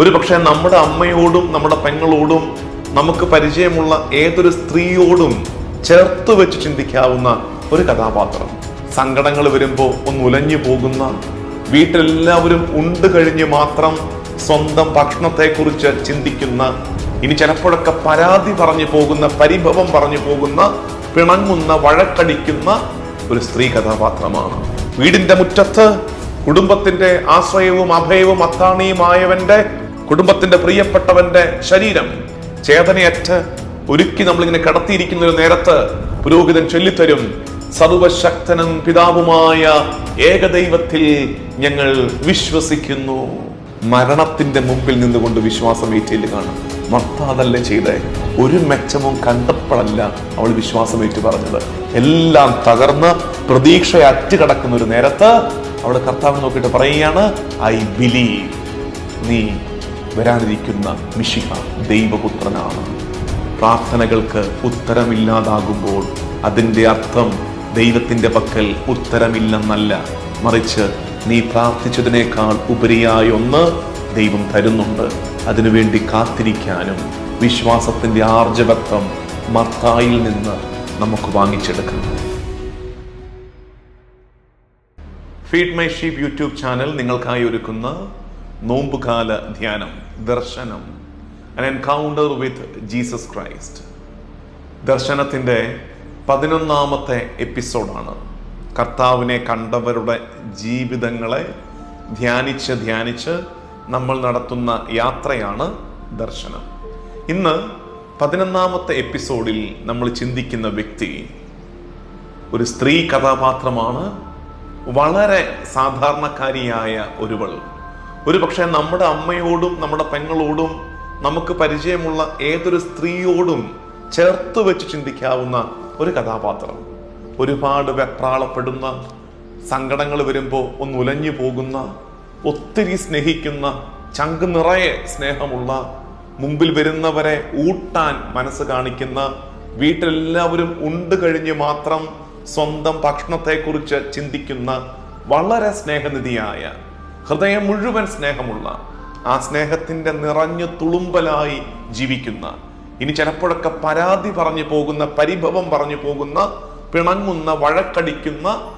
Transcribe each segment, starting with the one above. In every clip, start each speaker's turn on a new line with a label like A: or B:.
A: ഒരു പക്ഷേ നമ്മുടെ അമ്മയോടും നമ്മുടെ പെങ്ങളോടും നമുക്ക് പരിചയമുള്ള ഏതൊരു സ്ത്രീയോടും ചേർത്ത് വെച്ച് ചിന്തിക്കാവുന്ന ഒരു കഥാപാത്രം. സങ്കടങ്ങൾ വരുമ്പോൾ ഒന്ന് ഉലഞ്ഞു പോകുന്ന വീട്ടിലെല്ലാവരും ഉണ്ട് കഴിഞ്ഞ് മാത്രം സ്വന്തം ഭക്ഷണത്തെക്കുറിച്ച് ചിന്തിക്കുന്ന ഇനി ചിലപ്പോഴൊക്കെ പരാതി പറഞ്ഞു പോകുന്ന പരിഭവം പറഞ്ഞു പോകുന്ന പിണങ്ങുന്ന വഴക്കടിക്കുന്ന ഒരു സ്ത്രീ കഥാപാത്രമാണ്. വീടിന്റെ മുറ്റത്ത് കുടുംബത്തിന്റെ ആശ്രയവും അഭയവും അത്താണിയുമായവന്റെ കുടുംബത്തിന്റെ പ്രിയപ്പെട്ടവന്റെ ശരീരം. ചേതനയറ്റ് ഒരുക്കി നമ്മളിങ്ങനെ കടത്തിയിരിക്കുന്ന ഒരു നേരത്ത് പുരോഹിതൻ ചൊല്ലിത്തരും സർവശക്തനും പിതാവുമായ ഏകദൈവത്തിൽ ഞങ്ങൾ വിശ്വസിക്കുന്നു. മരണത്തിന്റെ മുമ്പിൽ നിന്നുകൊണ്ട് വിശ്വാസം ഏറ്റില്ല മർത്ത അതല്ലേ ചെയ്തേ? ഒരു മെച്ചവും കണ്ടപ്പോഴല്ല അവൾ വിശ്വാസം ഏറ്റു പറഞ്ഞത്. എല്ലാം തകർന്ന് പ്രതീക്ഷ അറ്റുകടക്കുന്ന ഒരു നേരത്ത് അവൾ കർത്താവിനെ നോക്കിയിട്ട് പറയുകയാണ് ഐ ബിലീവ്. നീ വരാനിരിക്കുന്ന മിഷിഹ ദൈവപുത്രനാണ്. പ്രാർത്ഥനകൾക്ക് ഉത്തരമില്ലാതാകുമ്പോൾ അതിന്റെ അർത്ഥം ദൈവത്തിന്റെ പക്കൽ ഉത്തരമില്ലെന്നല്ല. മറിച്ച് നീ പ്രാർത്ഥിച്ചതിനേക്കാൾ ഉപരിയായി ഒന്ന് ദൈവം തരുന്നുണ്ട്. അതിനുവേണ്ടി കാത്തിരിക്കാനും വിശ്വാസത്തിന്റെ ആർജവത്വം മർത്തായിൽ നിന്ന് നമുക്ക് വാങ്ങിച്ചെടുക്കാം. Feed my sheep YouTube channel നിങ്ങൾക്കായി ഒരുക്കുന്ന നോമ്പുകാല ധ്യാനം ദർശനം an encounter with Jesus Christ ദർശനത്തിന്റെ പതിനൊന്നാമത്തെ എപ്പിസോഡാണ്. കർത്താവിനെ കണ്ടവരുടെ ജീവിതങ്ങളെ ധ്യാനിച്ച് ധ്യാനിച്ച് നമ്മൾ നടത്തുന്ന യാത്രയാണ് ദർശനം. ഇന്ന് പതിനൊന്നാമത്തെ എപ്പിസോഡിൽ നമ്മൾ ചിന്തിക്കുന്ന വ്യക്തി ഒരു സ്ത്രീ കഥാപാത്രമാണ്. വളരെ സാധാരണക്കാരിയായ ഒരുവൾ. ഒരു പക്ഷേ നമ്മുടെ അമ്മയോടും നമ്മുടെ പെങ്ങളോടും നമുക്ക് പരിചയമുള്ള ഏതൊരു സ്ത്രീയോടും ചേർത്ത് വെച്ച് ചിന്തിക്കാവുന്ന ഒരു കഥാപാത്രം. ഒരുപാട് വെപ്രാളപ്പെടുന്ന സങ്കടങ്ങൾ വരുമ്പോൾ ഒന്ന് ഉലഞ്ഞു പോകുന്ന ഒത്തിരി സ്നേഹിക്കുന്ന ചങ്ക് നിറയെ സ്നേഹമുള്ള മുമ്പിൽ വരുന്നവരെ ഊട്ടാൻ മനസ്സ് കാണിക്കുന്ന വീട്ടിലെല്ലാവരും ഉണ്ട് കഴിഞ്ഞ് മാത്രം സ്വന്തം ഭക്ഷണത്തെക്കുറിച്ച് ചിന്തിക്കുന്ന വളരെ സ്നേഹനിധിയായ ഹൃദയം മുഴുവൻ സ്നേഹമുള്ള ആ സ്നേഹത്തിന്റെ നിറഞ്ഞു തുളുമ്പലായി ജീവിക്കുന്ന ഇനി ചിലപ്പോഴൊക്കെ പരാതി പറഞ്ഞു പോകുന്ന പരിഭവം പറഞ്ഞു പോകുന്ന പിണങ്ങുന്ന വഴക്കടിക്കുന്ന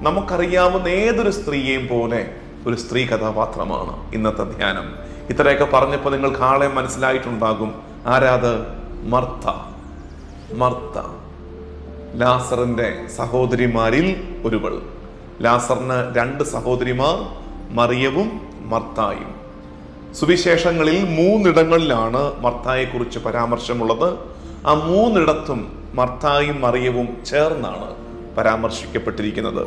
A: നമുക്കറിയാവുന്ന ഏതൊരു സ്ത്രീയെയും പോലെ ഒരു സ്ത്രീ കഥാപാത്രമാണ് ഇന്നത്തെ ധ്യാനം. ഇത്രയൊക്കെ പറഞ്ഞപ്പോൾ നിങ്ങൾക്ക് ആളെ മനസ്സിലായിട്ടുണ്ടാകും. ആരാത്? മർത്ത. മർത്ത. ലാസറിന്റെ സഹോദരിമാരിൽ ഒരുവൾ. ലാസറിന് രണ്ട് സഹോദരിമാർ മറിയവും മർത്തായും. സുവിശേഷങ്ങളിൽ മൂന്നിടങ്ങളിലാണ് മർത്തായെ കുറിച്ച് പരാമർശമുള്ളത്. ആ മൂന്നിടത്തും മർത്തായും മറിയവും ചേർന്നാണ് പരാമർശിക്കപ്പെട്ടിരിക്കുന്നത്.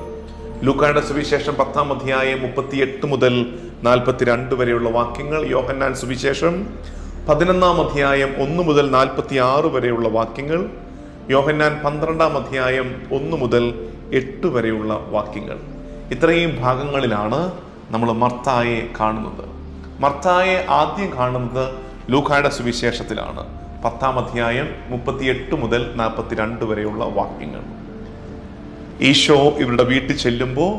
A: ലൂക്കായുടെ സുവിശേഷം പത്താം അധ്യായം മുപ്പത്തിയെട്ട് മുതൽ നാൽപ്പത്തിരണ്ട് വരെയുള്ള വാക്യങ്ങൾ യോഹന്നാൻ സുവിശേഷം. പതിനൊന്നാം അധ്യായം ഒന്ന് മുതൽ നാൽപ്പത്തി ആറ് വരെയുള്ള വാക്യങ്ങൾ യോഹന്നാൻ പന്ത്രണ്ടാം അധ്യായം ഒന്ന് മുതൽ എട്ട് വരെയുള്ള വാക്യങ്ങൾ. ഇത്രയും ഭാഗങ്ങളിലാണ് നമ്മൾ മർത്തായെ കാണുന്നത്. മർത്തായെ ആദ്യം കാണുന്നത് ലൂക്കായുടെ സുവിശേഷത്തിലാണ്. പത്താം അധ്യായം മുപ്പത്തിയെട്ട് മുതൽ നാൽപ്പത്തിരണ്ട് വരെയുള്ള വാക്യങ്ങൾ. ഈശോ ഇവരുടെ വീട്ടിൽ ചെല്ലുമ്പോൾ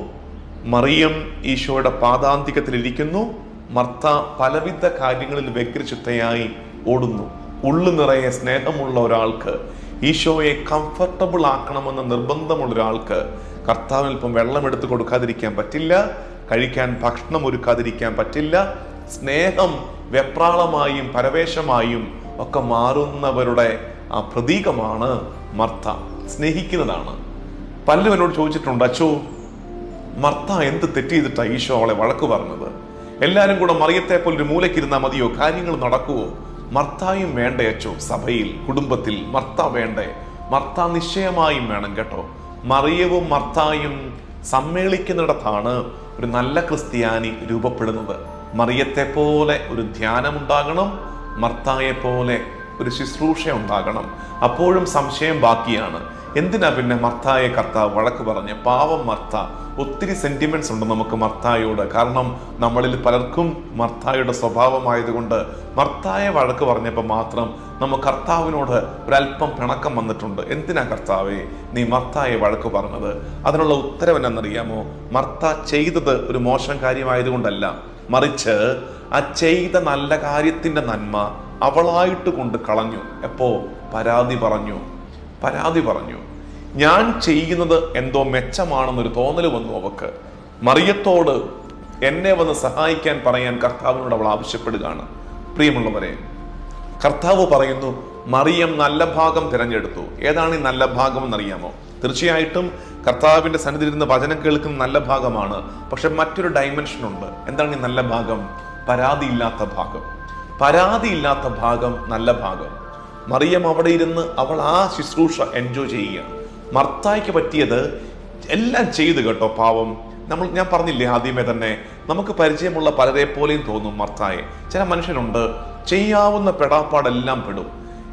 A: മറിയം ഈശോയുടെ പാദാന്തികത്തിലിരിക്കുന്നു. മർത്ത പലവിധ കാര്യങ്ങളിൽ വ്യഗ്രചിത്തയായി ഓടുന്നു. ഉള്ളു നിറയെ സ്നേഹമുള്ള ഒരാൾക്ക് ഈശോയെ കംഫർട്ടബിൾ ആക്കണമെന്ന നിർബന്ധമുള്ള ഒരാൾക്ക് കർത്താവിന് അല്പം വെള്ളം എടുത്ത് കൊടുക്കാതിരിക്കാൻ പറ്റില്ല. കഴിക്കാൻ ഭക്ഷണം ഒരുക്കാതിരിക്കാൻ പറ്റില്ല. സ്നേഹം വെപ്രാളമായും പരവേശമായും ഒക്കെ മാറുന്നവരുടെ ആ പ്രതീകമാണ് മർത്ത. സ്നേഹിക്കുന്നതാണ്. പലരും എന്നോട് ചോദിച്ചിട്ടുണ്ട് അച്ചോ മർത്ത എന്ത് തെറ്റ് ചെയ്തിട്ടാണ് ഈശോ അവളെ വഴക്ക് പറഞ്ഞത്? എല്ലാവരും കൂടെ മറിയത്തെ പോലെ ഒരു മൂലക്കിരുന്നാൽ മതിയോ? കാര്യങ്ങൾ നടക്കുവോ? മർത്തായും വേണ്ടേ അച്ചോ സഭയിൽ കുടുംബത്തിൽ മർത്ത വേണ്ടേ? മർത്ത നിശ്ചയമായും വേണം കേട്ടോ. മറിയവും മർത്തായും സമ്മേളിക്കുന്നിടത്താണ് ഒരു നല്ല ക്രിസ്ത്യാനി രൂപപ്പെടുന്നത്. മറിയത്തെ പോലെ ഒരു ധ്യാനമുണ്ടാകണം മർത്തായെ പോലെ ഒരു ശുശ്രൂഷ ഉണ്ടാകണം അപ്പോഴും സംശയം ബാക്കിയാണ്. എന്തിനാ പിന്നെ മർത്തായെ കർത്താവ് വഴക്ക് പറഞ്ഞ്? പാവം മർത്ത. ഒത്തിരി സെന്റിമെന്റ്സ് ഉണ്ട് നമുക്ക് മർത്തായോട്. കാരണം നമ്മളിൽ പലർക്കും മർത്തായുടെ സ്വഭാവമായതുകൊണ്ട് മർത്തായെ വഴക്ക് പറഞ്ഞപ്പോൾ മാത്രം നമുക്ക് കർത്താവിനോട് ഒരല്പം പിണക്കം വന്നിട്ടുണ്ട്. എന്തിനാ കർത്താവേ നീ മർത്തായെ വഴക്ക് പറഞ്ഞത്? അതിനുള്ള ഉത്തരവ് എന്നറിയാമോ? മർത്ത ചെയ്തത് ഒരു മോശം കാര്യമായതുകൊണ്ടല്ല. മറിച്ച് ആ ചെയ്ത നല്ല കാര്യത്തിന്റെ നന്മ അവളായിട്ട് കൊണ്ട് കളഞ്ഞു. എപ്പോ? പരാതി പറഞ്ഞു. പരാതി പറഞ്ഞു. ഞാൻ ചെയ്യുന്നത് എന്തോ മെച്ചമാണെന്നൊരു തോന്നൽ വന്നു അവക്ക്. മറിയത്തോട് എന്നെ വന്ന് സഹായിക്കാൻ പറയാൻ കർത്താവിനോട് അവൾ ആവശ്യപ്പെടുകയാണ്. പ്രിയമുള്ളവരെ കർത്താവ് പറയുന്നു മറിയം നല്ല ഭാഗം തിരഞ്ഞെടുത്തു. ഏതാണ് ഈ നല്ല ഭാഗം എന്നറിയാമോ? തീർച്ചയായിട്ടും കർത്താവിന്റെ സന്നിധിയിൽ വചനം കേൾക്കുന്ന നല്ല ഭാഗമാണ്. പക്ഷെ മറ്റൊരു ഡയമെൻഷൻ ഉണ്ട്. എന്താണ് ഈ നല്ല ഭാഗം? പരാതിയില്ലാത്ത ഭാഗം. പരാതിയില്ലാത്ത ഭാഗം നല്ല ഭാഗം. മറിയം അവിടെ ഇരുന്ന് അവൾ ആ ശുശ്രൂഷ എൻജോയ് ചെയ്യുകയാണ്. മർത്തായ്ക്ക് പറ്റിയത് എല്ലാം ചെയ്തു കേട്ടോ പാവം. നമ്മൾ ഞാൻ പറഞ്ഞില്ലേ ആദ്യമേ തന്നെ നമുക്ക് പരിചയമുള്ള പലരെ പോലെയും തോന്നും മർത്തായെ. ചില മനുഷ്യരുണ്ട് ചെയ്യാവുന്ന പെടാപ്പാടെല്ലാം പെടും.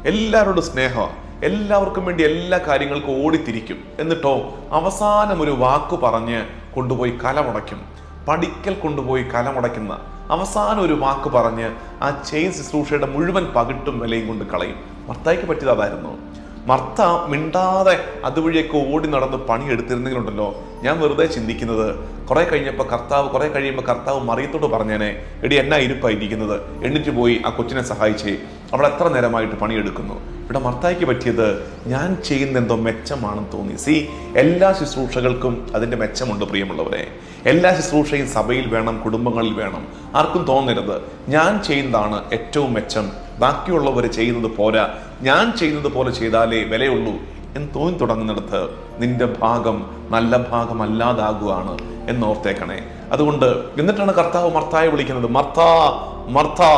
A: എല്ലാവരോടും സ്നേഹം എല്ലാവർക്കും വേണ്ടി എല്ലാ കാര്യങ്ങൾക്കും ഓടിത്തിരിക്കും. എന്നിട്ടോ അവസാനം ഒരു വാക്ക് പറഞ്ഞ് കൊണ്ടുപോയി കലമുടയ്ക്കും. പഠിക്കൽ കൊണ്ടുപോയി കലമുടയ്ക്കുന്ന അവസാനം ഒരു വാക്ക് പറഞ്ഞ് ആ ചെയിൻ ശുശ്രൂഷയുടെ മുഴുവൻ പകിട്ടും വിലയും കൊണ്ട് കളയും. മർത്തായിക്ക് പറ്റിയത് അതായിരുന്നു. മർത്ത മിണ്ടാതെ അതുവഴിയൊക്കെ ഓടി നടന്ന് പണിയെടുത്തിരുന്നെങ്കിലുണ്ടല്ലോ. ഞാൻ വെറുതെ ചിന്തിക്കുന്നത്. കുറെ കഴിഞ്ഞപ്പോൾ കർത്താവ് കുറെ കഴിയുമ്പോൾ കർത്താവ് മറിയത്തോട് പറഞ്ഞേനെ എടി എന്നാ ഇരിപ്പായിരിക്കുന്നത് എണ്ണിറ്റ് പോയി ആ കൊച്ചിനെ സഹായിച്ചേ. അവൾ എത്ര നേരമായിട്ട് പണിയെടുക്കുന്നു. ഇവിടെ മർത്തായ്ക്ക് പറ്റിയത് ഞാൻ ചെയ്യുന്ന എന്തോ മെച്ചമാണെന്ന് തോന്നി. സി എല്ലാ ശുശ്രൂഷകൾക്കും അതിന്റെ മെച്ചമുണ്ട് പ്രിയമുള്ളവരെ. എല്ലാ ശുശ്രൂഷയും സഭയിൽ വേണം കുടുംബങ്ങളിൽ വേണം. ആർക്കും തോന്നരുത്. ഞാൻ ചെയ്യുന്നതാണ് ഏറ്റവും മെച്ചം. ബാക്കിയുള്ളവർ ചെയ്യുന്നത് പോരാ. ഞാൻ ചെയ്യുന്നത് പോലെ ചെയ്താലേ വിലയുള്ളൂ എന്ന് തോന്നി തുടങ്ങുന്നിടത്ത് നിന്റെ ഭാഗം നല്ല ഭാഗമല്ലാതാകുകയാണ് എന്നോർത്തേക്കണേ. അതുകൊണ്ട് എന്നിട്ടാണ് കർത്താവ് മർത്തായെ വിളിക്കുന്നത്. മർത്താ മർത്താ.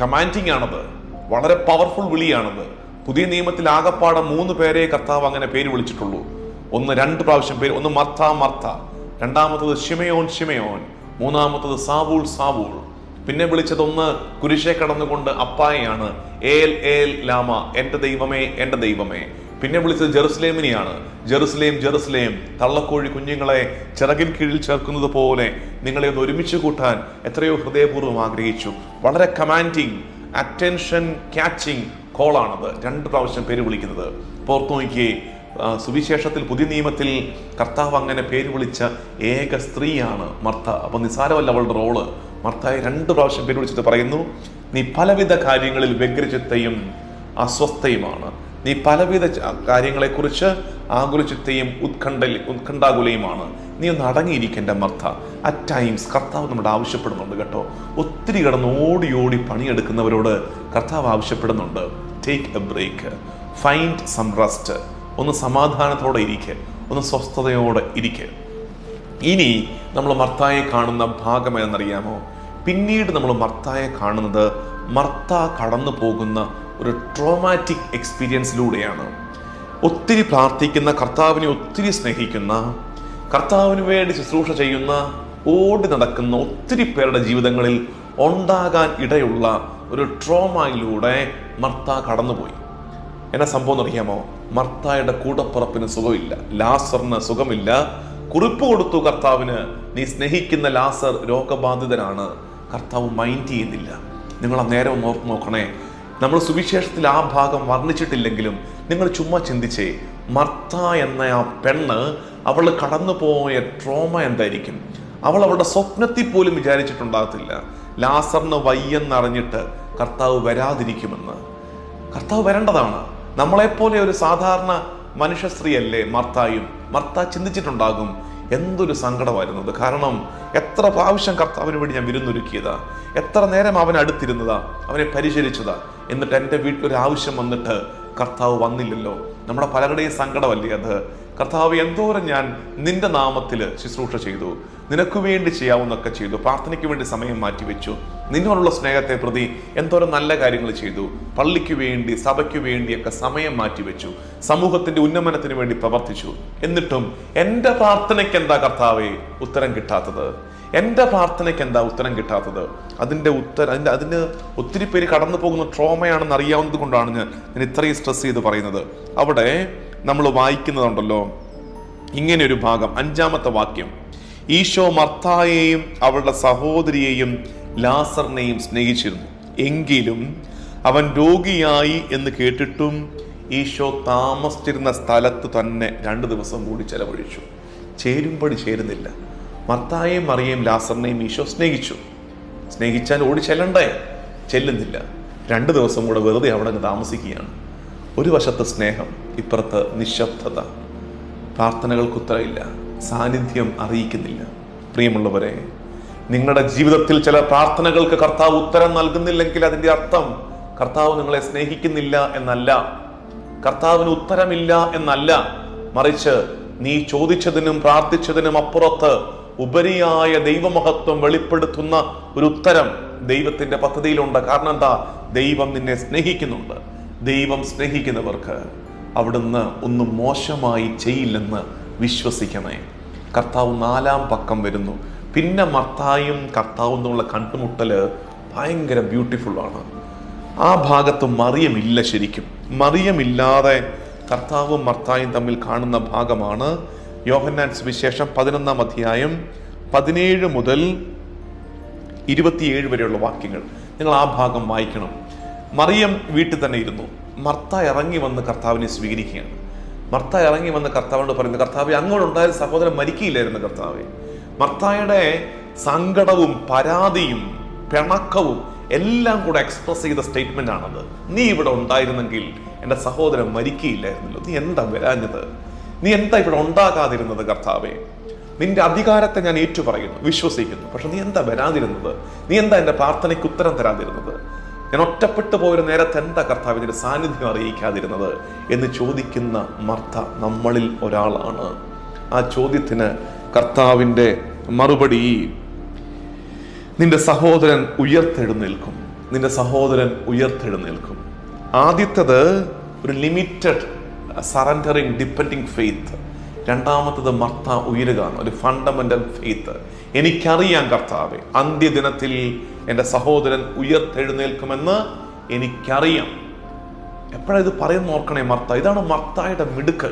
A: കമാൻഡിങ് ആണത് വളരെ പവർഫുൾ വിളിയാണത്. പുതിയ നിയമത്തിൽ ആകപ്പാടെ മൂന്ന് പേരെ കർത്താവ് അങ്ങനെ പേര് വിളിച്ചിട്ടുള്ളൂ. ഒന്ന് രണ്ട് പ്രാവശ്യം പേര് ഒന്ന് മർത്ത മർത്ത. രണ്ടാമത്തത് ഷിമയോൻ ഷിമയോൻ മൂന്നാമത്തത് സാവൂൾ സാവൂൾ. പിന്നെ വിളിച്ചതൊന്ന് കുരിശെ കടന്നുകൊണ്ട് അപ്പായയാണ്. ഏൽ ഏൽ ലാമ. എന്റെ ദൈവമേ എന്റെ ദൈവമേ. പിന്നെ വിളിച്ചത് ജെറുസലേമിനെയാണ്. ജെറുസലേം ജെറുസലേം തള്ളക്കോഴി കുഞ്ഞുങ്ങളെ ചിറകിൻ കീഴിൽ ചേർക്കുന്നത് പോലെ നിങ്ങളെ ഒന്ന് ഒരുമിച്ച് കൂട്ടാൻ എത്രയോ ഹൃദയപൂർവം ആഗ്രഹിച്ചു. വളരെ കമാൻഡിങ് അറ്റൻഷൻ ക്യാച്ചിങ് കോളാണത് രണ്ട് പ്രാവശ്യം പേര് വിളിക്കുന്നത്. പുറത്തു നോക്കിയേ സുവിശേഷത്തിൽ പുതിയ നിയമത്തിൽ കർത്താവ് അങ്ങനെ പേര് വിളിച്ച ഏക സ്ത്രീയാണ് മർത്ത. അപ്പൊ നിസാരമല്ല അവളുടെ റോൾ. മർത്തായെ രണ്ട് പ്രാവശ്യം പേര് വിളിച്ചിട്ട് പറയുന്നു നീ പലവിധ കാര്യങ്ങളിൽ വ്യഗ്രചിത്തയും അസ്വസ്ഥയുമാണ്. നീ പലവിധ കാര്യങ്ങളെ കാര്യങ്ങളെക്കുറിച്ച് ആകുലചിത്തയും ഉത്കണ്ഠ ഉത്കണ്ഠാകുലയുമാണ്. നീ ഒന്ന് അടങ്ങിയിരിക്കേണ്ട മർത്ത. അറ്റ് ടൈംസ് കർത്താവ് നമ്മുടെ ആവശ്യപ്പെടുന്നുണ്ട് കേട്ടോ. ഒത്തിരി കിടന്ന് ഓടി ഓടി പണിയെടുക്കുന്നവരോട് കർത്താവ് ആവശ്യപ്പെടുന്നുണ്ട്. Take a break find some rest ഒന്ന് സമാധാനത്തോടെ ഇരിക്കുക ഒന്ന് സ്വസ്ഥതയോടെ ഇരിക്കുക ഇനി നമ്മൾ മർത്തായെ കാണുന്ന ഭാഗം എന്നറിയാമോ പിന്നീട് നമ്മൾ മർത്തായെ കാണുന്നത് മർത്ത കടന്നു പോകുന്ന ഒരു ട്രോമാറ്റിക് എക്സ്പീരിയൻസിലൂടെയാണ് ഒത്തിരി പ്രാർത്ഥിക്കുന്ന കർത്താവിനെ ഒത്തിരി സ്നേഹിക്കുന്ന കർത്താവിന് വേണ്ടി ശുശ്രൂഷ ചെയ്യുന്ന ഓടി നടക്കുന്ന ഒത്തിരി പേരുടെ ജീവിതങ്ങളിൽ ഉണ്ടാകാൻ ഇടയുള്ള ഒരു ട്രോമയിലൂടെ മർത്ത കടന്നുപോയി. എന്നാ സംഭവം അറിയാമോ മർത്തായുടെ കൂടപ്പുറപ്പിന് സുഖമില്ല ലാസറിന് സുഖമില്ല കുറിപ്പ് കൊടുത്തു കർത്താവിന്. നീ സ്നേഹിക്കുന്ന ലാസർ രോഗബാധിതനാണ്. കർത്താവ് മൈൻഡ് ചെയ്യുന്നില്ല. നിങ്ങൾ അന്നേരം ഓർത്ത് നോക്കണേ. നമ്മൾ സുവിശേഷത്തിൽ ആ ഭാഗം വർണിച്ചിട്ടില്ലെങ്കിലും നിങ്ങൾ ചുമ്മാ ചിന്തിച്ചേ മർത്ത എന്ന ആ പെണ്ണ് അവൾ കടന്നു പോയ ട്രോമ എന്തായിരിക്കും? അവൾ അവളുടെ സ്വപ്നത്തിൽ പോലും വിചാരിച്ചിട്ടുണ്ടാകത്തില്ല. ലാസറിന് വയ്യെന്നറിഞ്ഞിട്ട് കർത്താവ് വരാതിരിക്കുമെന്ന്. കർത്താവ് വരേണ്ടതാണ്. നമ്മളെപ്പോലെ ഒരു സാധാരണ മനുഷ്യ സ്ത്രീയല്ലേ മർത്തായും? മർത്ത ചിന്തിച്ചിട്ടുണ്ടാകും. എന്തൊരു സങ്കടമായിരുന്നത് കാരണം എത്ര പ്രാവശ്യം കർത്താവിന് വേണ്ടി ഞാൻ വിരുന്നൊരുക്കിയതാ. എത്ര നേരം അവൻ അടുത്തിരുന്നതാ അവനെ പരിചരിച്ചതാ. എന്നിട്ട് എന്റെ വീട്ടിലൊരു ആവശ്യം വന്നിട്ട് കർത്താവ് വന്നില്ലല്ലോ. നമ്മുടെ പലരുടെയും സങ്കടമല്ലേ അത്. കർത്താവ് എന്തോരം ഞാൻ നിന്റെ നാമത്തിൽ ശുശ്രൂഷ ചെയ്തു. നിനക്ക് വേണ്ടി ചെയ്യാവുന്നൊക്കെ ചെയ്തു പ്രാർത്ഥനയ്ക്ക് വേണ്ടി സമയം മാറ്റിവെച്ചു നിന്നോടുള്ള സ്നേഹത്തെ പ്രതി എന്തോരം നല്ല കാര്യങ്ങൾ ചെയ്തു പള്ളിക്ക് വേണ്ടി സഭയ്ക്ക് വേണ്ടിയൊക്കെ സമയം മാറ്റിവെച്ചു സമൂഹത്തിന്റെ ഉന്നമനത്തിന് വേണ്ടി പ്രവർത്തിച്ചു. എന്നിട്ടും എന്റെ പ്രാർത്ഥനയ്ക്ക് എന്താ കർത്താവേ ഉത്തരം കിട്ടാത്തത്? എന്റെ പ്രാർത്ഥനയ്ക്ക് എന്താ ഉത്തരം കിട്ടാത്തത്? അതിന്റെ ഉത്തരം അതിന്റെ അതിന് ഒത്തിരി പേര് കടന്നു പോകുന്ന ട്രോമയാണെന്ന് അറിയാവുന്നത് കൊണ്ടാണ് ഞാൻ ഞാൻ ഇത്രയും സ്ട്രെസ് ചെയ്ത് പറയുന്നത്. അവിടെ നമ്മൾ വായിക്കുന്നതുണ്ടല്ലോ ഇങ്ങനെ ഒരു ഭാഗം അഞ്ചാമത്തെ വാക്യം. ഈശോ മർത്തായെയും അവളുടെ സഹോദരിയെയും ലാസറിനെയും സ്നേഹിച്ചിരുന്നു. എങ്കിലും അവൻ രോഗിയായി എന്ന് കേട്ടിട്ടും ഈശോ താമസിച്ചിരുന്ന സ്ഥലത്ത് തന്നെ രണ്ട് ദിവസം കൂടി ചെലവഴിച്ചു. ചേരുമ്പടി ചേരുന്നില്ല. മർത്തായെയും മറിയേയും ലാസറിനെയും ഈശോ സ്നേഹിച്ചു. സ്നേഹിച്ചാൽ ഓടി ചെല്ലണ്ടേ? ചെല്ലുന്നില്ല. രണ്ട് ദിവസം കൂടെ വെറുതെ അവിടെ താമസിക്കുകയാണ്. ഒരു വശത്ത് സ്നേഹം ഇപ്പുറത്ത് നിശബ്ദത. പ്രാർത്ഥനകൾക്ക് ഉത്തരമില്ല സാന്നിധ്യം അറിയിക്കുന്നില്ല. പ്രിയമുള്ളവരെ നിങ്ങളുടെ ജീവിതത്തിൽ ചില പ്രാർത്ഥനകൾക്ക് കർത്താവ് ഉത്തരം നൽകുന്നില്ലെങ്കിൽ അതിന്റെ അർത്ഥം കർത്താവ് നിങ്ങളെ സ്നേഹിക്കുന്നില്ല എന്നല്ല. കർത്താവിന് ഉത്തരമില്ല എന്നല്ല. മറിച്ച് നീ ചോദിച്ചതിനും പ്രാർത്ഥിച്ചതിനും അപ്പുറത്ത് ഉപരിയായ ദൈവമഹത്വം വെളിപ്പെടുത്തുന്ന ഒരു ഉത്തരം ദൈവത്തിന്റെ പദ്ധതിയിലുണ്ട്. കാരണം എന്താ? ദൈവം നിന്നെ സ്നേഹിക്കുന്നുണ്ട്. ദൈവം സ്നേഹിക്കുന്നവർക്ക് അവിടുന്ന് ഒന്നും മോശമായി ചെയ്യില്ലെന്ന് വിശ്വസിക്കണേ. കർത്താവ് നാലാം പക്കം വരുന്നു. പിന്നെ മർത്തായും കർത്താവും തമ്മിലുള്ള കണ്ടുമുട്ടൽ ഭയങ്കര ബ്യൂട്ടിഫുൾ ആണ്. ആ ഭാഗത്ത് മറിയമില്ല ശരിക്കും. മറിയമില്ലാതെ കർത്താവും മർത്തായും തമ്മിൽ കാണുന്ന ഭാഗമാണ് യോഹന്നാൻ സുവിശേഷം പതിനൊന്നാം അധ്യായം പതിനേഴ് മുതൽ ഇരുപത്തിയേഴ് വരെയുള്ള വാക്യങ്ങൾ. നിങ്ങൾ ആ ഭാഗം വായിക്കണം. മറിയം വീട്ടിൽ തന്നെ ഇരുന്നു. മർത്ത ഇറങ്ങി വന്ന് കർത്താവിനെ സ്വീകരിക്കുകയാണ്. മർത്ത ഇറങ്ങി വന്ന് കർത്താവിനോട് പറയുന്നു കർത്താവ് അങ്ങോട്ടുണ്ടായ സഹോദരൻ മരിക്കില്ലായിരുന്നു കർത്താവ്. മർത്തായുടെ സങ്കടവും പരാതിയും പിണക്കവും എല്ലാം കൂടെ എക്സ്പ്രസ് ചെയ്ത സ്റ്റേറ്റ്മെന്റ് ആണത്. നീ ഇവിടെ ഉണ്ടായിരുന്നെങ്കിൽ എന്റെ സഹോദരൻ മരിക്കില്ലായിരുന്നല്ലോ നീ എന്താ വരാഞ്ഞത്? നീ എന്താ ഇവിടെ ഉണ്ടാകാതിരുന്നത് കർത്താവെ? നിന്റെ അധികാരത്തെ ഞാൻ ഏറ്റുപറയുന്നു വിശ്വസിക്കുന്നു. പക്ഷെ നീ എന്താ വരാതിരുന്നത്? നീ എന്താ എന്റെ പ്രാർത്ഥനയ്ക്ക് ഉത്തരം തരാതിരുന്നത്? ഞാൻ ഒറ്റപ്പെട്ടു പോയൊരു നേരത്തെ എന്താ കർത്താവ് ഇതിന്റെ സാന്നിധ്യം അറിയിക്കാതിരുന്നത് എന്ന് ചോദിക്കുന്ന മർത്ത നമ്മളിൽ ഒരാളാണ്. ആ ചോദ്യത്തിന് കർത്താവിന്റെ മറുപടി നിന്റെ സഹോദരൻ ഉയർത്തെഴുന്നേൽക്കും. നിന്റെ സഹോദരൻ ഉയർത്തെഴുന്നേൽക്കും. ആദ്യത്തത് ഒരു ലിമിറ്റഡ് സറണ്ടറിങ് ഡിപ്പെൻഡിങ് ഫെയ്ത്ത് രണ്ടാമത്തത് മർത്ത ഉയരുകയാണ് ഒരു ഫണ്ടമെന്റൽ ഫെയ്ത്ത് എനിക്കറിയാം കർത്താവെ അന്ത്യദിനത്തിൽ എന്റെ സഹോദരൻ ഉയർത്തെഴുന്നേൽക്കുമെന്ന് എനിക്കറിയാം. എപ്പോഴാണ് ഇത് പറയുന്ന ഓർക്കണേ മർത്ത? ഇതാണ് മർത്തായുടെ മിടുക്ക്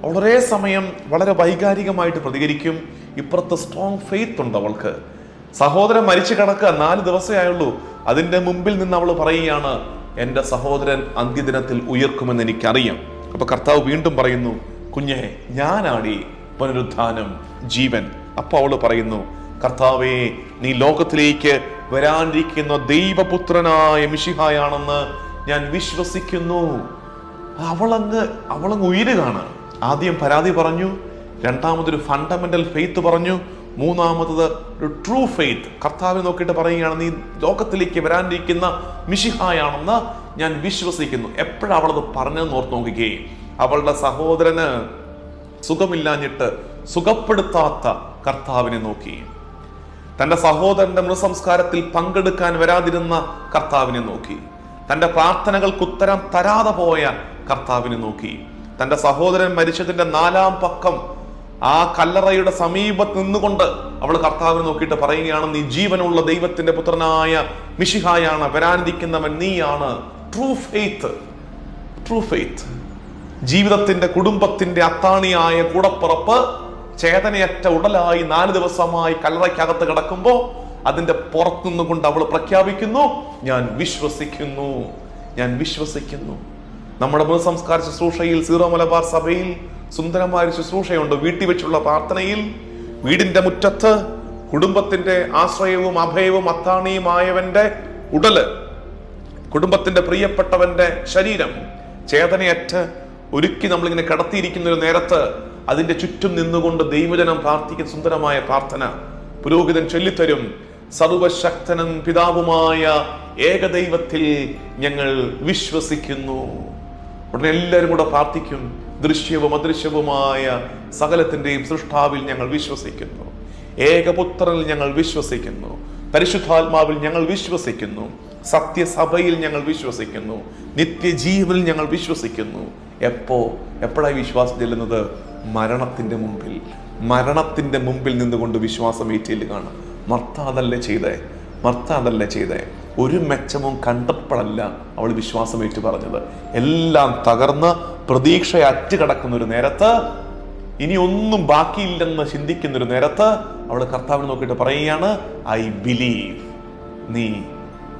A: വളരെ സമയം വളരെ വൈകാരികമായിട്ട് പ്രതികരിക്കും. ഇപ്പുറത്ത് സ്ട്രോങ് ഫെയ്ത്ത് ഉണ്ട് അവൾക്ക്. സഹോദരൻ മരിച്ചു കിടക്കുക നാല് ദിവസമേ ആയുള്ളൂ. അതിന്റെ മുമ്പിൽ നിന്ന് അവൾ പറയുകയാണ് എന്റെ സഹോദരൻ അന്ത്യദിനത്തിൽ ഉയർക്കുമെന്ന് എനിക്കറിയാം. അപ്പൊ കർത്താവ് വീണ്ടും പറയുന്നു കുഞ്ഞെ ഞാനാടി പുനരുദ്ധാനം ജീവൻ. അപ്പോൾ അവൾ പറയുന്നു കർത്താവേ നീ ലോകത്തിലേക്ക് വരാനിരിക്കുന്ന ദൈവപുത്രനായ മിഷിഹായാണെന്ന് ഞാൻ വിശ്വസിക്കുന്നു. അവളങ്ങ് അവളങ്ങ് ഉയരുകയാണ്. ആദ്യം പരാതി പറഞ്ഞു രണ്ടാമതൊരു ഫണ്ടമെന്റൽ ഫെയ്ത്ത് പറഞ്ഞു മൂന്നാമത്തത് ഒരു ട്രൂ ഫെയ്ത്ത് കർത്താവിനെ നോക്കിയിട്ട് പറയുകയാണ് നീ ലോകത്തിലേക്ക് വരാനിരിക്കുന്ന മിഷിഹായാണെന്ന് ഞാൻ വിശ്വസിക്കുന്നു. എപ്പോഴാണ് അവളത് പറഞ്ഞതെന്ന് ഓർത്ത് നോക്കുകയെ അവളുടെ സഹോദരന് സുഖമില്ലാഞ്ഞിട്ട് സുഖപ്പെടുത്താത്ത കർത്താവിനെ നോക്കി. തന്റെ സഹോദരന്റെ മൃസംസ്കാരത്തിൽ പങ്കെടുക്കാൻ വരാതിരുന്ന കർത്താവിനെ നോക്കി. തന്റെ പ്രാർത്ഥനകൾക്ക് ഉത്തരം തരാതെ പോയ കർത്താവിനെ നോക്കി. തന്റെ സഹോദരൻ മരിച്ചതിന്റെ നാലാം പക്കം ആ കല്ലറയുടെ സമീപത്ത് നിന്നുകൊണ്ട് അവൾ കർത്താവിനെ നോക്കിയിട്ട് പറയുകയാണ് നീ ജീവനുള്ള ദൈവത്തിന്റെ പുത്രനായ മിഷിഹായാണ് വരാനിരിക്കുന്നവൻ നീയാണ്. ട്രൂ ഫെയ്ത്ത് ട്രൂ ഫെയ്ത്ത് ജീവിതത്തിന്റെ കുടുംബത്തിന്റെ അത്താണിയായ കൂടപ്പുറപ്പ് ചേതനയറ്റ ഉടലായി നാല് ദിവസമായി കല്ലറയ്ക്കകത്ത് കിടക്കുമ്പോൾ അതിന്റെ പുറത്തുനിന്നുകൊണ്ട് അവൾ പ്രഖ്യാപിക്കുന്നു ഞാൻ വിശ്വസിക്കുന്നു ഞാൻ വിശ്വസിക്കുന്നു. നമ്മുടെ മൃതസംസ്കാര ശുശ്രൂഷയിൽ സീറോ മലബാർ സഭയിൽ സുന്ദരമായ ശുശ്രൂഷയുണ്ട്. വീട്ടിൽ വെച്ചുള്ള പ്രാർത്ഥനയിൽ വീടിന്റെ മുറ്റത്ത് കുടുംബത്തിന്റെ ആശ്രയവും അഭയവും അത്താണിയുമായവന്റെ ഉടൽ കുടുംബത്തിന്റെ പ്രിയപ്പെട്ടവന്റെ ശരീരം ചേതനയറ്റ് ഒരുക്കി നമ്മളിങ്ങനെ കടത്തിയിരിക്കുന്ന ഒരു നേരത്ത് അതിന്റെ ചുറ്റും നിന്നുകൊണ്ട് ദൈവജനം പ്രാർത്ഥിക്കുന്ന സുന്ദരമായ പ്രാർത്ഥന. പുരോഹിതൻ ചൊല്ലിത്തരും സർവശക്തനും പിതാവുമായ ഏകദൈവത്തിൽ ഞങ്ങൾ വിശ്വസിക്കുന്നു. ഉടനെ എല്ലാവരും കൂടെ പ്രാർത്ഥിക്കും ദൃശ്യവും അദൃശ്യവുമായ സകലത്തിന്റെയും സൃഷ്ടാവിൽ ഞങ്ങൾ വിശ്വസിക്കുന്നു. ഏകപുത്രനിൽ ഞങ്ങൾ വിശ്വസിക്കുന്നു. പരിശുദ്ധാത്മാവിൽ ഞങ്ങൾ വിശ്വസിക്കുന്നു. സത്യസഭയിൽ ഞങ്ങൾ വിശ്വസിക്കുന്നു. നിത്യജീവനിൽ ഞങ്ങൾ വിശ്വസിക്കുന്നു. എപ്പോ എപ്പോഴായി വിശ്വാസം ചെല്ലുന്നത്? മരണത്തിന്റെ മുമ്പിൽ. മരണത്തിന്റെ മുമ്പിൽ നിന്നുകൊണ്ട് വിശ്വാസം ഏറ്റില്ലുകയാണ് മർത്ത അതല്ലേ ചെയ്തേ? മർത്ത അതല്ലേ ചെയ്തേ? ഒരു മെച്ചവും കണ്ടപ്പോഴല്ല അവൾ വിശ്വാസം ഏറ്റു പറഞ്ഞത്. എല്ലാം തകർന്ന് പ്രതീക്ഷ അറ്റുകിടക്കുന്ന ഒരു നേരത്ത് ഇനി ഒന്നും ബാക്കിയില്ലെന്ന് ചിന്തിക്കുന്ന ഒരു നേരത്ത് അവൾ കർത്താവിനെ നോക്കിയിട്ട് പറയുകയാണ് ഐ ബിലീവ് നീ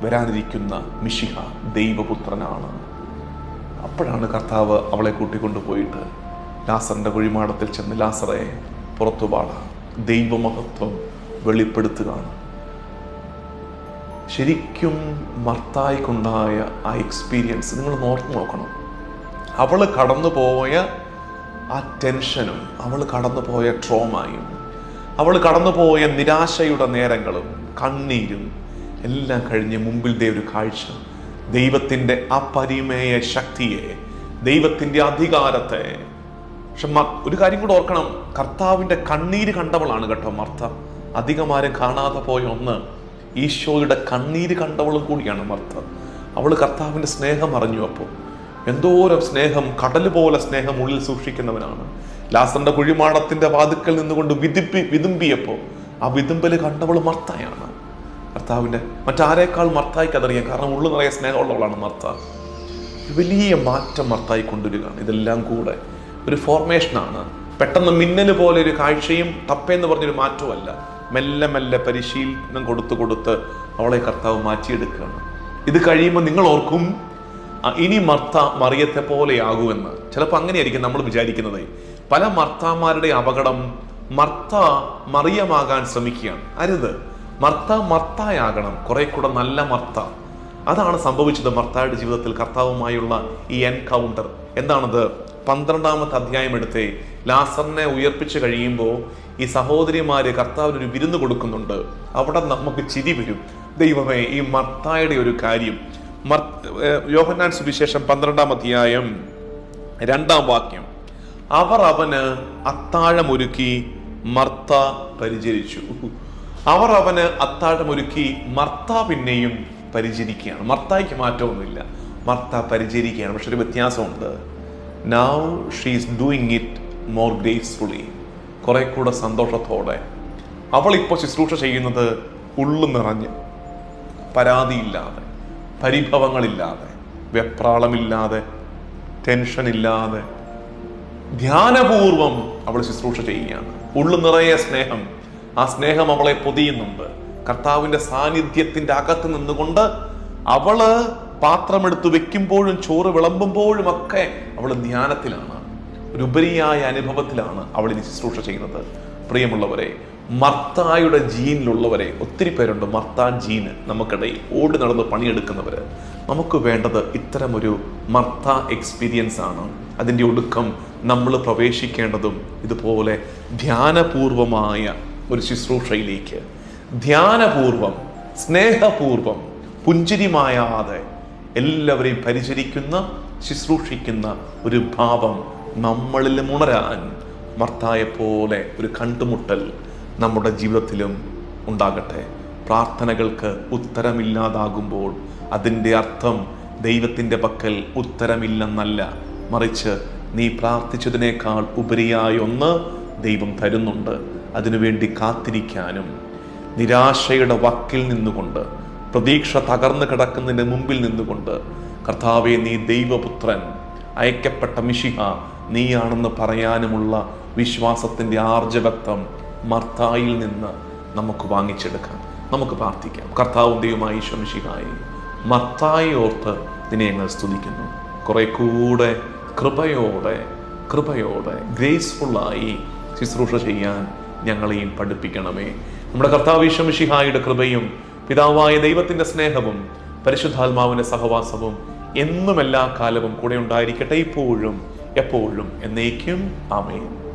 A: വരാനിരിക്കുന്ന മിഷിഹ ദൈവപുത്രനാണ്. അപ്പോഴാണ് കർത്താവ് അവളെ കൂട്ടിക്കൊണ്ടുപോയിട്ട് ലാസറിന്റെ കുഴിമാടത്തിൽ ചെന്ന് ലാസറെ പുറത്തു പാട ദൈവമഹത്വം വെളിപ്പെടുത്തുകയാണ്. ശരിക്കും മർത്തായിക്കുണ്ടായ ആ എക്സ്പീരിയൻസ് നിങ്ങൾ ഓർത്ത് നോക്കണം. അവൾ കടന്നു പോയ ആ ടെൻഷനും അവൾ കടന്നു പോയ ട്രോമായും അവൾ കടന്നു പോയ നിരാശയുടെ നേരങ്ങളും കണ്ണീരും എല്ലാം കഴിഞ്ഞ് മുമ്പിൽ ദേ ഒരു കാഴ്ച ദൈവത്തിന്റെ അപരിമേയ ശക്തിയെ ദൈവത്തിന്റെ അധികാരത്തെ. പക്ഷെ ഒരു കാര്യം കൂടെ ഓർക്കണം. കർത്താവിന്റെ കണ്ണീര് കണ്ടവളാണ് കേട്ടോ മർത്ത. അധികമാരും കാണാതെ പോയ ഒന്ന് ഈശോയുടെ കണ്ണീര് കണ്ടവളും കൂടിയാണ് മർത്ത. അവൾ കർത്താവിന്റെ സ്നേഹം അറിഞ്ഞു അപ്പോൾ. എന്തോരം സ്നേഹം കടൽ പോലെ സ്നേഹം ഉള്ളിൽ സൂക്ഷിക്കുന്നവനാണ്. ലാസറിന്റെ കുഴിമാടത്തിന്റെ വാതുക്കൽ നിന്നുകൊണ്ട് വിതുമ്പി വിതുമ്പിയപ്പോൾ ആ വിതുമ്പൽ കണ്ടവൾ മർത്തായാണ്. കർത്താവിന്റെ മറ്റാരേക്കാൾ മർത്തായിക്ക് അതറിയാം കാരണം ഉള്ളു നിറയെ സ്നേഹമുള്ളവളാണ് മർത്ത. വലിയ മാറ്റം മർത്തായി കൊണ്ടുവരികയാണ്. ഇതെല്ലാം കൂടെ ഒരു ഫോർമേഷനാണ്. പെട്ടെന്ന് മിന്നൽ പോലെ ഒരു കാഴ്ചയും തപ്പേന്ന് പറഞ്ഞൊരു മാറ്റമല്ല മെല്ലെ മെല്ലെ പരിശീലനം കൊടുത്ത് കൊടുത്ത് അവളെ കർത്താവ് മാറ്റിയെടുക്കുകയാണ്. ഇത് കഴിയുമ്പോൾ നിങ്ങൾ ഓർക്കും ഇനി മർത്ത മറിയത്തെ പോലെയാകുമെന്ന്. ചിലപ്പോൾ അങ്ങനെയായിരിക്കും നമ്മൾ വിചാരിക്കുന്നത്. പല മർത്താമാരുടെ അപകടം മർത്ത മറിയമാകാൻ ശ്രമിക്കുകയാണ്. അരുത് മർത്ത മർത്തായാകണം. കുറെ കൂടെ നല്ല മർത്ത. അതാണ് സംഭവിച്ചത് മർത്തായുടെ ജീവിതത്തിൽ കർത്താവുമായുള്ള ഈ എൻകൗണ്ടർ. എന്താണത്? പന്ത്രണ്ടാമത്തെ അധ്യായം എടുത്തേ ലാസറിനെ ഉയർപ്പിച്ച് കഴിയുമ്പോൾ ഈ സഹോദരിമാര് കർത്താവിന് ഒരു വിരുന്ന് കൊടുക്കുന്നുണ്ട്. അവിടെ നമുക്ക് ചിരി വരും. ദൈവമേ ഈ മർത്തായുടെ ഒരു കാര്യം. യോഹന്നാൻ സുവിശേഷം പന്ത്രണ്ടാം അധ്യായം രണ്ടാം വാക്യം. അവർ അവന് അത്താഴമൊരുക്കി മർത്ത പരിചരിച്ചു. അവർ അവന് അത്താഴമൊരുക്കി മർത്ത പിന്നെയും പരിചരിക്കുകയാണ്. മർത്തായിക്ക് മാറ്റമൊന്നുമില്ല. മർത്ത പരിചരിക്കുകയാണ്. പക്ഷെ ഒരു വ്യത്യാസമുണ്ട്. Now she's doing it more gracefully കുറെ കൂടെ സന്തോഷത്തോടെ. അവൾ ഇപ്പോൾ ശുശ്രൂഷ ചെയ്യുന്നത് ഉള്ളു നിറഞ്ഞ്. പരാതിയില്ലാതെ പരിഭവങ്ങളില്ലാതെ വെപ്രാളമില്ലാതെ ടെൻഷനില്ലാതെ ധ്യാനപൂർവം അവൾ ശുശ്രൂഷ ചെയ്യുകയാണ്. ഉള്ളു നിറയെ സ്നേഹം. ആ സ്നേഹം അവളെ പൊതിയുന്നുണ്ട്. കർത്താവിന്റെ സാന്നിധ്യത്തിന്റെ അകത്ത് നിന്നുകൊണ്ട് അവൾ പാത്രമെടുത്ത് വെക്കുമ്പോഴും ചോറ് വിളമ്പുമ്പോഴും ഒക്കെ അവൾ ധ്യാനത്തിലാണ്. ഒരു ഉപരിയായ അനുഭവത്തിലാണ് അവൾ ഇനി ശുശ്രൂഷ ചെയ്യുന്നത്. പ്രിയമുള്ളവരെ മർത്തായുടെ ജീനിലുള്ളവരെ ഒത്തിരി പേരുണ്ട് മർത്താ ജീന് നമുക്കിടയിൽ ഓടി നടന്ന് പണിയെടുക്കുന്നവര്. നമുക്ക് വേണ്ടത് ഇത്തരമൊരു മർത്ത എക്സ്പീരിയൻസ് ആണ്. അതിന്റെ ഒടുക്കം നമ്മൾ പ്രവേശിക്കേണ്ടതും ഇതുപോലെ ധ്യാനപൂർവമായ ഒരു ശുശ്രൂഷയിലേക്ക് ധ്യാനപൂർവം സ്നേഹപൂർവം പുഞ്ചിരിമായാതെ എല്ലാവരെയും പരിചരിക്കുന്ന ശുശ്രൂഷിക്കുന്ന ഒരു ഭാവം നമ്മളിൽ ഉണരാൻ മർത്തായെ പോലെ ഒരു കണ്ടുമുട്ടൽ നമ്മുടെ ജീവിതത്തിലും ഉണ്ടാകട്ടെ. പ്രാർത്ഥനകൾക്ക് ഉത്തരമില്ലാതാകുമ്പോൾ അതിന്റെ അർത്ഥം ദൈവത്തിന്റെ പക്കൽ ഉത്തരമില്ലെന്നല്ല. മറിച്ച് നീ പ്രാർത്ഥിച്ചതിനേക്കാൾ ഉപരിയായി ഒന്ന് ദൈവം തരുന്നുണ്ട്. അതിനുവേണ്ടി കാത്തിരിക്കാനും നിരാശയുടെ വക്കിൽ നിന്നുകൊണ്ട് പ്രതീക്ഷ തകർന്നു കിടക്കുന്നതിന് മുമ്പിൽ നിന്നുകൊണ്ട് കർത്താവെ നീ ദൈവപുത്രൻ അയക്കപ്പെട്ട മിഷിഹ നീയാണെന്ന് പറയാനുമുള്ള വിശ്വാസത്തിന്റെ ആർജവത്വം മർത്തായിൽ നിന്ന് നമുക്ക് വാങ്ങിച്ചെടുക്കാം. നമുക്ക് പ്രാർത്ഥിക്കാം. കർത്താവും ദൈവമായി ശംഷിഹായി മർത്തായി ഓർത്ത് നിന്നെ ഞങ്ങൾ സ്തുതിക്കുന്നു. കുറെ കൂടെ കൃപയോടെ കൃപയോടെ ഗ്രേസ്ഫുള്ളായി ശുശ്രൂഷ ചെയ്യാൻ ഞങ്ങളെയും പഠിപ്പിക്കണമേ. നമ്മുടെ കർത്താവിഷമിഷിഹായുടെ കൃപയും പിതാവായ ദൈവത്തിന്റെ സ്നേഹവും പരിശുദ്ധാത്മാവിന്റെ സഹവാസവും എന്നും എല്ലാ കാലവും കൂടെ ഉണ്ടായിരിക്കട്ടെ ഇപ്പോഴും എപ്പോഴും എന്നേക്കും. ആമേൻ.